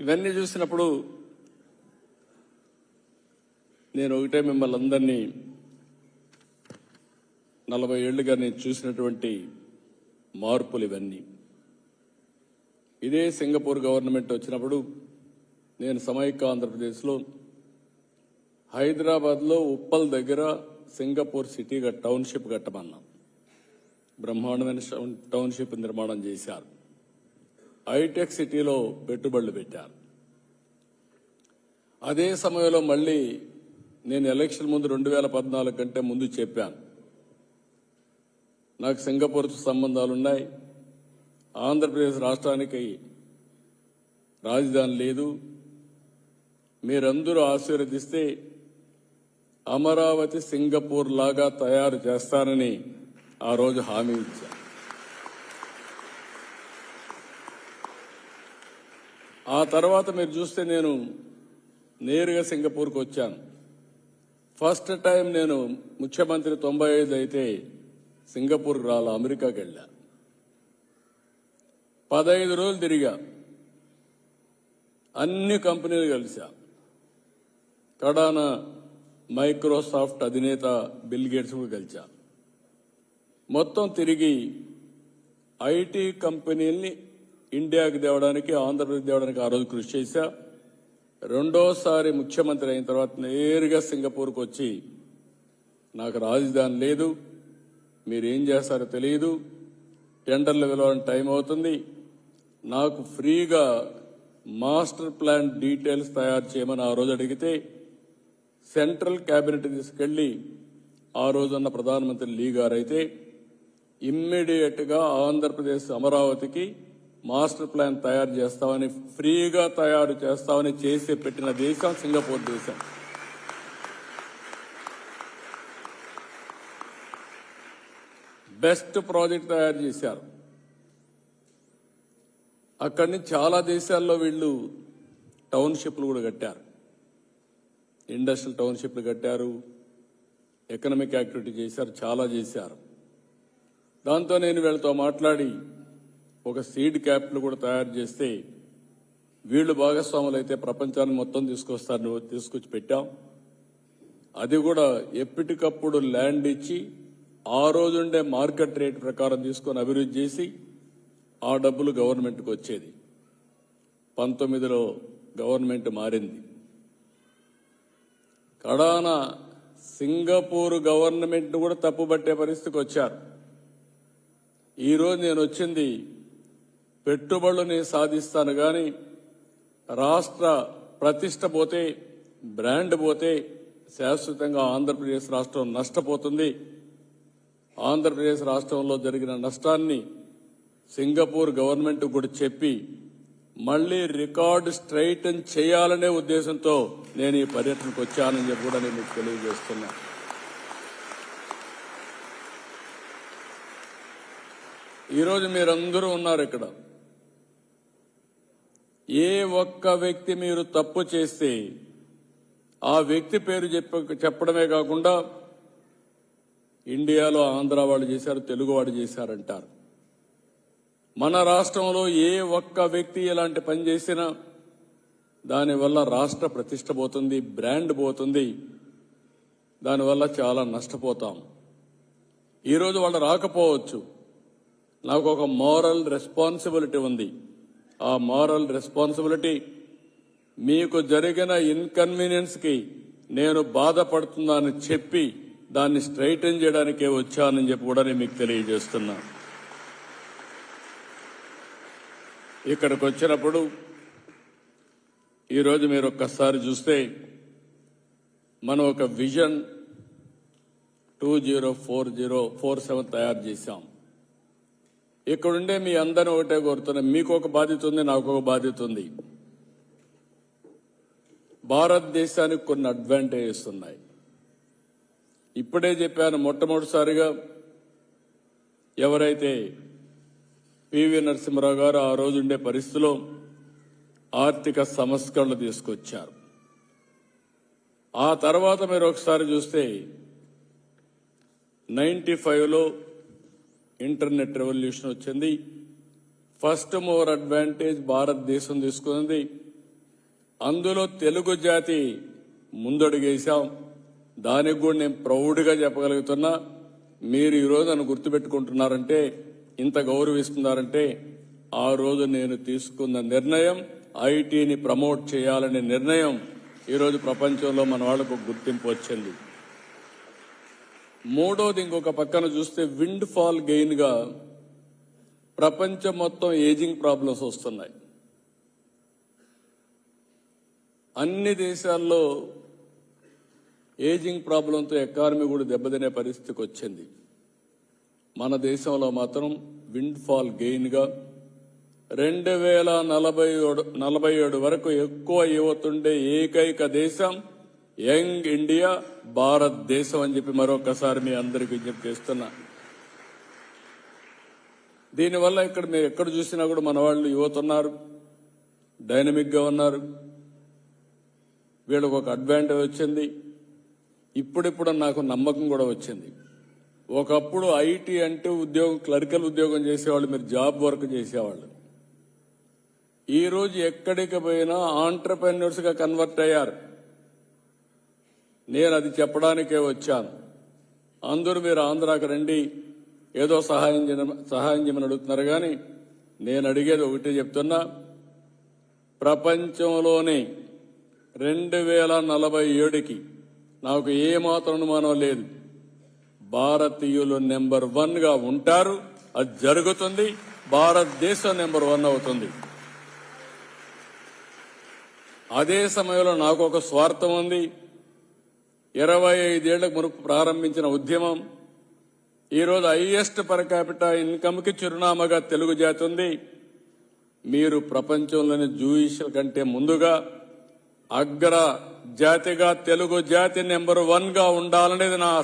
ఇవన్నీ చూసినప్పుడు నేను ఒకటే మిమ్మల్ని అందరినీ నలభై ఏళ్ళుగా నేను చూసినటువంటి మార్పులు ఇవన్నీ. ఇదే సింగపూర్ గవర్నమెంట్ వచ్చినప్పుడు నేను సమైక్య ఆంధ్రప్రదేశ్లో హైదరాబాద్లో ఉప్పల్ దగ్గర సింగపూర్ సిటీగా టౌన్షిప్ కట్టమన్నాం బ్రహ్మాండమైన టౌన్షిప్ నిర్మాణం చేశారు. హైటెక్ సిటీలో పెట్టుబడులు పెట్టారు. అదే సమయంలో మళ్ళీ నేను ఎలక్షన్ ముందు రెండు వేల పద్నాలుగు కంటే ముందు చెప్పాను. నాకు సింగపూర్తో సంబంధాలున్నాయి ఆంధ్రప్రదేశ్ రాష్ట్రానికి రాజధాని లేదు. మీరందరూ ఆశీర్వదిస్తే అమరావతి సింగపూర్ లాగా తయారు చేస్తానని ఆ రోజు హామీ ఇచ్చాను. ఆ తర్వాత మీరు చూస్తే నేను నేరుగా సింగపూర్కి వచ్చాను. ఫస్ట్ టైం నేను ముఖ్యమంత్రి తొంభై ఐదు అయితే సింగపూర్కి రాలా అమెరికాకి వెళ్ళా. పదహైదు రోజులు తిరిగా. అన్ని కంపెనీలు కలిసా. కడాన మైక్రోసాఫ్ట్ అధినేత బిల్ గేట్స్ కూడా కలిసా. మొత్తం తిరిగి ఐటీ కంపెనీల్ని ఇండియాకి తేవడానికి ఆంధ్రప్రదేశ్ తేవడానికి ఆ రోజు కృషి చేశా. రెండోసారి ముఖ్యమంత్రి అయిన తర్వాత నేరుగా సింగపూర్కి వచ్చి నాకు రాజధాని లేదు మీరు ఏం చేస్తారో తెలియదు టెండర్లు వెళ్ళాలని టైం అవుతుంది నాకు ఫ్రీగా మాస్టర్ ప్లాన్ డీటెయిల్స్ తయారు చేయమని ఆ రోజు అడిగితే సెంట్రల్ క్యాబినెట్ తీసుకెళ్ళి ఆ రోజున్న ప్రధానమంత్రి లీ గారైతే ఇమ్మీడియట్గా ఆంధ్రప్రదేశ్ అమరావతికి మాస్టర్ ప్లాన్ తయారు చేస్తామని ఫ్రీగా తయారు చేస్తామని చేసి పెట్టిన దేశం సింగపూర్ దేశం. బెస్ట్ ప్రాజెక్ట్ తయారు చేశారు. అక్కడి నుంచి చాలా దేశాల్లో వీళ్ళు టౌన్షిప్లు కూడా కట్టారు. ఇండస్ట్రియల్ టౌన్షిప్లు కట్టారు. ఎకనామిక్ యాక్టివిటీ చేశారు చాలా చేశారు. దాంతో నేను వీళ్ళతో మాట్లాడి ఒక సీడ్ క్యాపిటల్ కూడా తయారు చేస్తే వీళ్ళు భాగస్వాములు అయితే ప్రపంచాన్ని మొత్తం తీసుకొస్తారు తీసుకొచ్చి పెట్టాం అది కూడా ఎప్పటికప్పుడు ల్యాండ్ ఇచ్చి ఆ రోజుండే మార్కెట్ రేట్ ప్రకారం తీసుకొని అభివృద్ధి చేసి ఆ డబ్బులు గవర్నమెంట్కి వచ్చేది. పంతొమ్మిదిలో గవర్నమెంట్ మారింది. కడాన సింగపూర్ గవర్నమెంట్ కూడా తప్పుబట్టే పరిస్థితికి వచ్చారు. ఈరోజు నేను వచ్చింది పెట్టుబడులు నేను సాధిస్తాను కానీ రాష్ట్ర ప్రతిష్ట పోతే బ్రాండ్ పోతే శాశ్వతంగా ఆంధ్రప్రదేశ్ రాష్ట్రం నష్టపోతుంది. ఆంధ్రప్రదేశ్ రాష్ట్రంలో జరిగిన నష్టాన్ని సింగపూర్ గవర్నమెంట్ కూడా చెప్పి మళ్ళీ రికార్డు స్ట్రైటన్ చేయాలనే ఉద్దేశంతో నేను ఈ పర్యటనకు వచ్చానని చెప్పి కూడా నేను మీకు తెలియజేస్తున్నా. ఈరోజు మీరందరూ ఉన్నారు ఇక్కడ. ఏ ఒక్క వ్యక్తి మీరు తప్పు చేస్తే ఆ వ్యక్తి పేరు చెప్ప చెప్పడమే కాకుండా ఇండియాలో ఆంధ్ర వాళ్ళు చేశారు తెలుగు వాడు చేశారంటారు. మన రాష్ట్రంలో ఏ ఒక్క వ్యక్తి ఇలాంటి పని చేసినా దానివల్ల రాష్ట్ర ప్రతిష్ట పోతుంది బ్రాండ్ పోతుంది దానివల్ల చాలా నష్టపోతాం. ఈరోజు వాళ్ళు రాకపోవచ్చు. నాకు ఒక మోరల్ రెస్పాన్సిబిలిటీ ఉంది. ఆ మారల్ రెస్పాన్సిబిలిటీ మీకు జరిగిన ఇన్కన్వీనియన్స్కి నేను బాధపడుతున్నానని చెప్పి దాన్ని స్ట్రైటన్ చేయడానికే వచ్చానని చెప్పి కూడా నేను మీకు తెలియజేస్తున్నా. ఇక్కడికి వచ్చినప్పుడు ఈరోజు మీరు ఒక్కసారి చూస్తే మనం ఒక vision two zero four zero four seven తయారు చేశాం. ఇక్కడుండే మీ అందరిని ఒకటే కోరుతున్నా మీకు ఒక బాధ్యత ఉంది నాకు ఒక బాధ్యత ఉంది. భారతదేశానికి కొన్ని అడ్వాంటేజెస్ ఉన్నాయి. ఇప్పుడే చెప్పాను మొట్టమొదటిసారిగా ఎవరైతే పివి నరసింహరావు గారు ఆ రోజు ఉండే పరిస్థితిలో ఆర్థిక సంస్కరణలు తీసుకొచ్చారు. ఆ తర్వాత మీరు ఒకసారి చూస్తే నైన్టీ ఫైవ్లో ఇంటర్నెట్ రెవల్యూషన్ వచ్చింది. ఫస్ట్ మోర్ అడ్వాంటేజ్ భారతదేశం తీసుకుంది. అందులో తెలుగు జాతి ముందడుగేశాం. దానికి కూడా నేను ప్రౌడ్గా చెప్పగలుగుతున్నా. మీరు ఈరోజు నన్ను గుర్తుపెట్టుకుంటున్నారంటే ఇంత గౌరవిస్తున్నారంటే ఆ రోజు నేను తీసుకున్న నిర్ణయం ఐటీని ప్రమోట్ చేయాలనే నిర్ణయం ఈరోజు ప్రపంచంలో మన వాళ్ళకు గుర్తింపు వచ్చింది. మూడోది ఇంకొక పక్కన చూస్తే విండ్ ఫాల్ గెయిన్గా ప్రపంచం మొత్తం ఏజింగ్ ప్రాబ్లమ్స్ వస్తున్నాయి. అన్ని దేశాల్లో ఏజింగ్ ప్రాబ్లంతో ఎకానమీ కూడా దెబ్బతినే పరిస్థితికి వచ్చింది. మన దేశంలో మాత్రం విండ్ ఫాల్ గెయిన్గా రెండు వేల నలభై ఏడు నలభై ఏడు వరకు ఎక్కువ యువతుండే ఏకైక దేశం యంగ్ ఇండియా భారతదేశం అని చెప్పి మరొకసారి మీ అందరికి విజ్ఞప్తి చేస్తున్నా. దీనివల్ల ఇక్కడ మీరు ఎక్కడ చూసినా కూడా మన వాళ్ళు యువత ఉన్నారు డైనమిక్గా ఉన్నారు. వీళ్ళకు ఒక అడ్వాంటేజ్ వచ్చింది. ఇప్పుడిప్పుడు నాకు నమ్మకం కూడా వచ్చింది. ఒకప్పుడు ఐటీ అంటే ఉద్యోగం క్లరికల్ ఉద్యోగం చేసేవాళ్ళు మీరు జాబ్ వర్క్ చేసేవాళ్ళు. ఈరోజు ఎక్కడికి పోయినా ఆంటర్ప్రెన్యూర్స్గా కన్వర్ట్ అయ్యారు. నేను అది చెప్పడానికే వచ్చాను. అందరూ మీరు ఆంధ్రాకి రండి. ఏదో సహాయం సహాయం చేయమని అడుగుతున్నారు కానీ నేను అడిగేది ఒకటే చెప్తున్నా. ప్రపంచంలోనే రెండు వేల నలభై ఏడుకి నాకు ఏ మాత్రం అనుమానం లేదు. భారతీయులు నెంబర్ వన్గా ఉంటారు. అది జరుగుతుంది. భారతదేశం నెంబర్ వన్ అవుతుంది. అదే సమయంలో నాకు ఒక స్వార్థం ఉంది. ఇరవై ఐదేళ్ళకు మునుపు ప్రారంభించిన ఉద్యమం ఈరోజు హైయెస్ట్ పర్ క్యాపిటల్ ఇన్కమ్కి చిరునామాగా తెలుగు జాతి ఉంది. మీరు ప్రపంచంలోని జూయిషల కంటే ముందుగా అగ్ర జాతిగా తెలుగు జాతి నెంబర్ వన్గా ఉండాలనేది నా